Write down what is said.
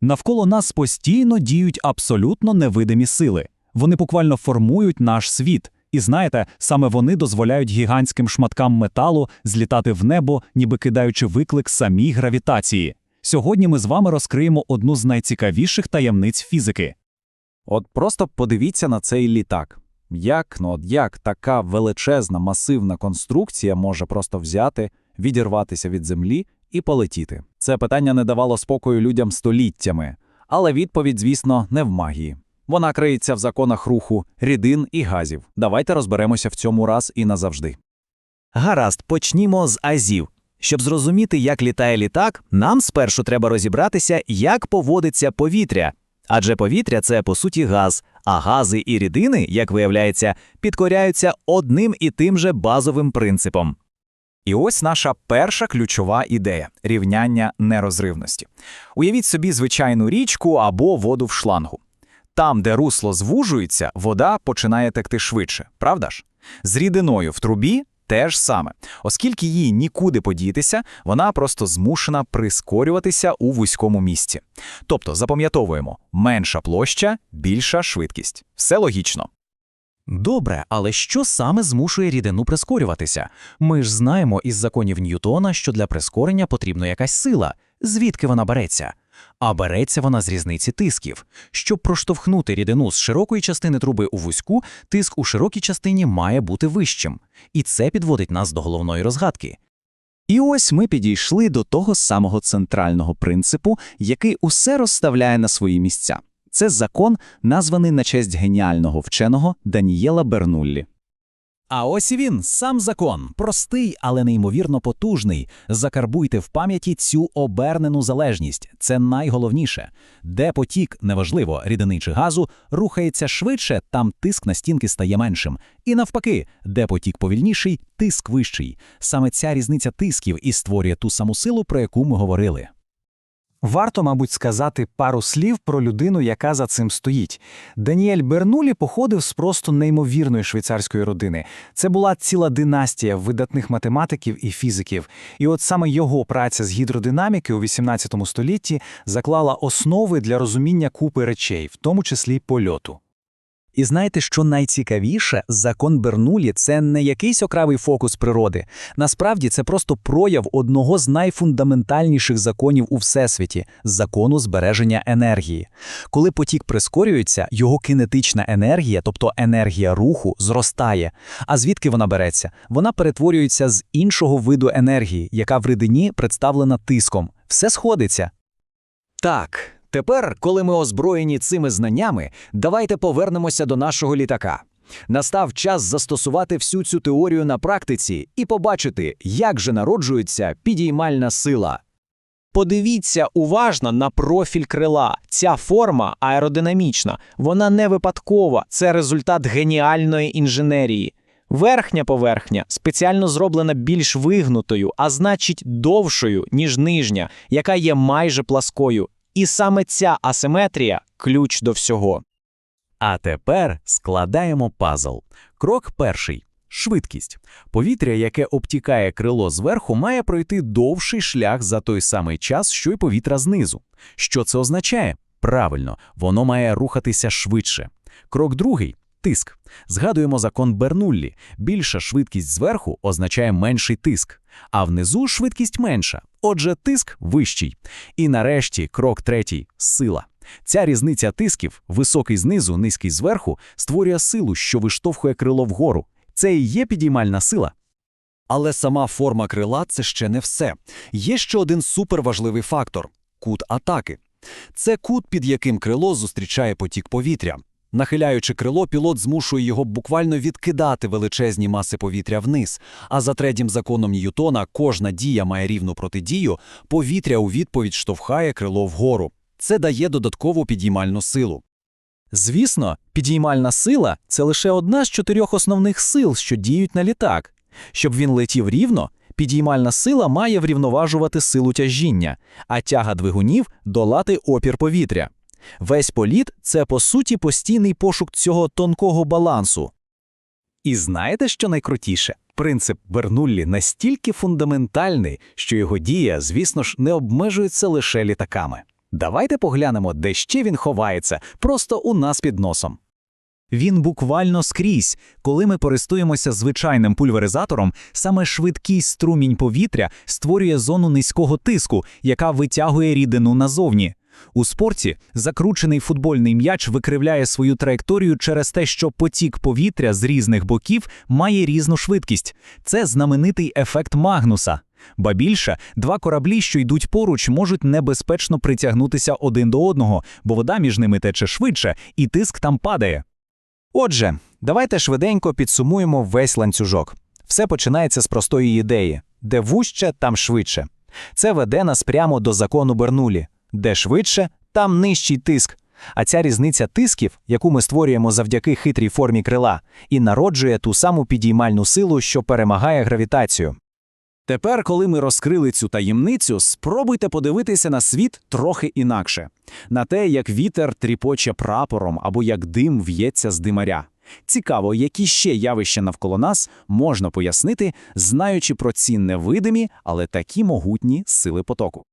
Навколо нас постійно діють абсолютно невидимі сили. Вони буквально формують наш світ. І знаєте, саме вони дозволяють гігантським шматкам металу злітати в небо, ніби кидаючи виклик самій гравітації. Сьогодні ми з вами розкриємо одну з найцікавіших таємниць фізики. От просто подивіться на цей літак. Як, ну от як така величезна масивна конструкція може просто взяти, відірватися від землі і полетіти? Це питання не давало спокою людям століттями, але відповідь, звісно, не в магії. Вона криється в законах руху, рідин і газів. Давайте розберемося в цьому раз і назавжди. Гаразд, почнімо з азів. Щоб зрозуміти, як літає літак, нам спершу треба розібратися, як поводиться повітря. Адже повітря це по суті газ, а гази і рідини, як виявляється, підкоряються одним і тим же базовим принципом. І ось наша перша ключова ідея рівняння нерозривності. Уявіть собі звичайну річку або воду в шлангу. Там, де русло звужується, вода починає текти швидше, правда ж? З рідиною в трубі теж саме. Оскільки їй нікуди подітися, вона просто змушена прискорюватися у вузькому місці. Тобто запам'ятовуємо менша площа, більша швидкість. Все логічно. Добре, але що саме змушує рідину прискорюватися? Ми ж знаємо із законів Ньютона, що для прискорення потрібна якась сила. Звідки вона береться? А береться вона з різниці тисків. Щоб проштовхнути рідину з широкої частини труби у вузьку, тиск у широкій частині має бути вищим. І це підводить нас до головної розгадки. І ось ми підійшли до того самого центрального принципу, який усе розставляє на свої місця. Це закон, названий на честь геніального вченого Данієла Бернуллі. А ось він, сам закон, простий, але неймовірно потужний. Закарбуйте в пам'яті цю обернену залежність. Це найголовніше. Де потік, неважливо, рідини чи газу, рухається швидше, там тиск на стінки стає меншим. І навпаки, де потік повільніший, тиск вищий. Саме ця різниця тисків і створює ту саму силу, про яку ми говорили. Варто, мабуть, сказати пару слів про людину, яка за цим стоїть. Даніель Бернулі походив з просто неймовірної швейцарської родини. Це була ціла династія видатних математиків і фізиків. І от саме його праця з гідродинаміки у 18 столітті заклала основи для розуміння купи речей, в тому числі польоту. І знаєте, що найцікавіше, закон Бернулі це не якийсь окравий фокус природи. Насправді це просто прояв одного з найфундаментальніших законів у всесвіті закону збереження енергії. Коли потік прискорюється, його кинетична енергія, тобто енергія руху, зростає. А звідки вона береться? Вона перетворюється з іншого виду енергії, яка в рідині представлена тиском. Все сходиться. Так. Тепер, коли ми озброєні цими знаннями, давайте повернемося до нашого літака. Настав час застосувати всю цю теорію на практиці і побачити, як же народжується підіймальна сила. Подивіться уважно на профіль крила. Ця форма аеродинамічна, вона не випадкова, це результат геніальної інженерії. Верхня поверхня спеціально зроблена більш вигнутою, а значить довшою, ніж нижня, яка є майже пласкою. І саме ця асиметрія ключ до всього. А тепер складаємо пазл. Крок перший. Швидкість. Повітря, яке обтікає крило зверху, має пройти довший шлях за той самий час, що й повітря знизу. Що це означає? Правильно, воно має рухатися швидше. Крок другий. Тиск. Згадуємо закон Бернуллі. Більша швидкість зверху означає менший тиск, а внизу швидкість менша. Отже, тиск вищий. І нарешті крок третій сила. Ця різниця тисків, високий знизу, низький зверху, створює силу, що виштовхує крило вгору. Це і є підіймальна сила. Але сама форма крила це ще не все. Є ще один суперважливий фактор кут атаки. Це кут, під яким крило зустрічає потік повітря. Нахиляючи крило, пілот змушує його буквально відкидати величезні маси повітря вниз. А за третім законом Ньютона кожна дія має рівну протидію, повітря у відповідь штовхає крило вгору. Це дає додаткову підіймальну силу. Звісно, підіймальна сила це лише одна з чотирьох основних сил, що діють на літак. Щоб він летів рівно, підіймальна сила має врівноважувати силу тяжіння, а тяга двигунів долати опір повітря. Весь політ це по суті постійний пошук цього тонкого балансу. І знаєте, що найкрутіше? Принцип Бернуллі настільки фундаментальний, що його дія, звісно ж, не обмежується лише літаками. Давайте поглянемо, де ще він ховається, просто у нас під носом. Він буквально скрізь. Коли ми користуємося звичайним пульверизатором, саме швидкий струмінь повітря створює зону низького тиску, яка витягує рідину назовні. У спорті закручений футбольний м'яч викривляє свою траєкторію через те, що потік повітря з різних боків має різну швидкість. Це знаменитий ефект Магнуса. Ба більше, два кораблі, що йдуть поруч, можуть небезпечно притягнутися один до одного, бо вода між ними тече швидше, і тиск там падає. Отже, давайте швиденько підсумуємо весь ланцюжок. Все починається з простої ідеї: де вужче, там швидше. Це веде нас прямо до закону Бернулі. Де швидше, там нижчий тиск. А ця різниця тисків, яку ми створюємо завдяки хитрій формі крила, і народжує ту саму підіймальну силу, що перемагає гравітацію. Тепер, коли ми розкрили цю таємницю, спробуйте подивитися на світ трохи інакше. На те, як вітер тріпоче прапором або як дим в'ється з димаря. Цікаво, які ще явища навколо нас можна пояснити, знаючи про ці невидимі, але такі могутні сили потоку.